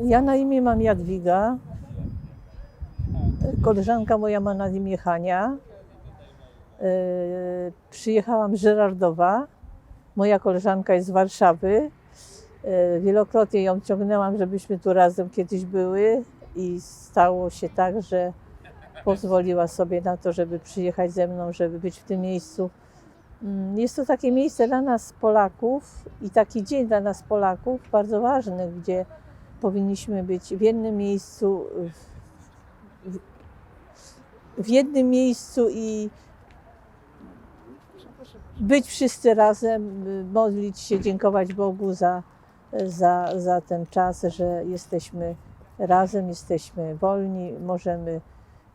Ja na imię mam Jadwiga. Koleżanka moja ma na imię Hania. Yy, Przyjechałam z Żerardowa. Moja koleżanka jest z Warszawy. Yy, Wielokrotnie ją ciągnęłam, żebyśmy tu razem kiedyś były i stało się tak, że pozwoliła sobie na to, żeby przyjechać ze mną, żeby być w tym miejscu. Mm, Jest to takie miejsce dla nas Polaków i taki dzień dla nas Polaków bardzo ważny, gdzie powinniśmy być w jednym miejscu, w, w, jednym miejscu i być wszyscy razem, modlić się, dziękować Bogu za, za, za ten czas, że jesteśmy razem, jesteśmy wolni, możemy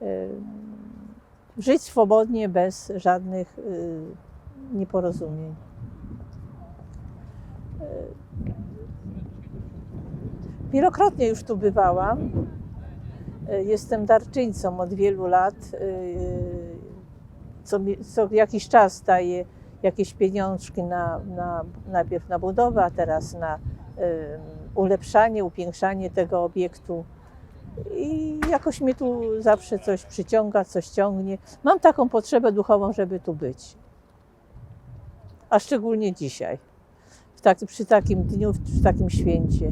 y, żyć swobodnie bez żadnych y, nieporozumień. Wielokrotnie już tu bywałam. E, Jestem darczyńcą od wielu lat. E, Co, co jakiś czas daję jakieś pieniążki na, na, najpierw na budowę, a teraz na ulepszanie, upiększanie tego obiektu. I jakoś mnie tu zawsze coś przyciąga, coś ciągnie. Mam taką potrzebę duchową, żeby tu być. A szczególnie dzisiaj, tak, przy takim dniu, przy takim święcie.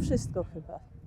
Wszystko chyba.